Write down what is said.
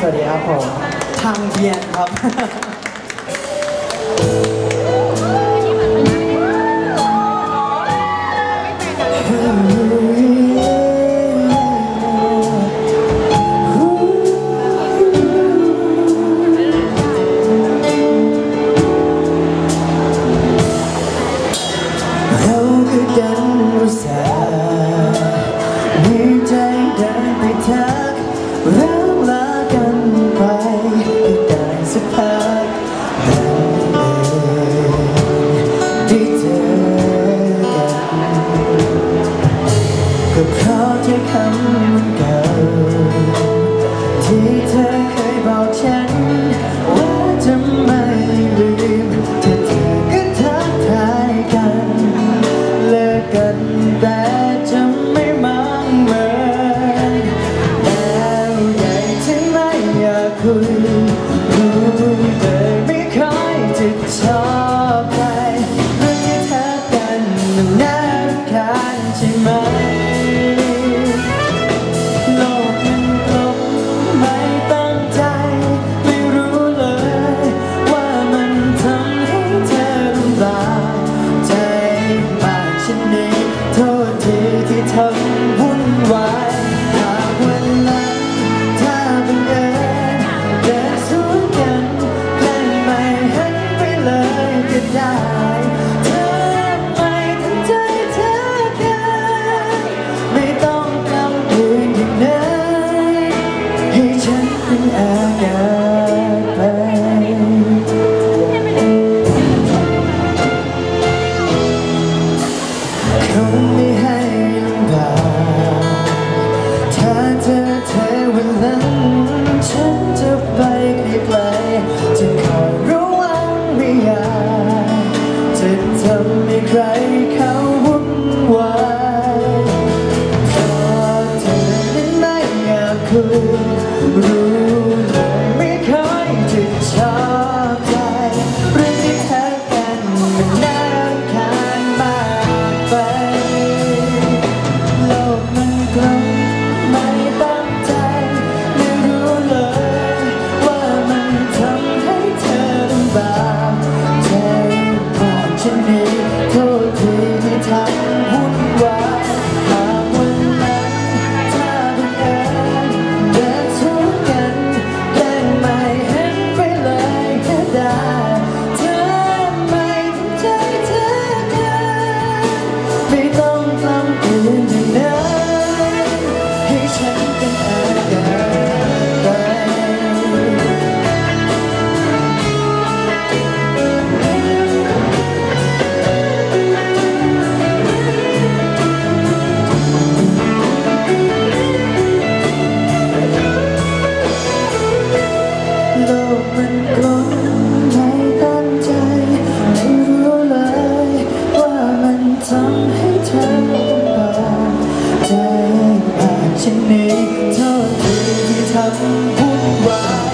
สวัสดีครับผมทางเทียนครับ สักพักได้เจอก็เพราะเธอคำเก่าที่เธอเคยบอกฉันว่าจะมา คงไม่ให้ลำบาถ้าเธอเทว้นฉันจะไป เธอคือที่ทำวุ่นวาย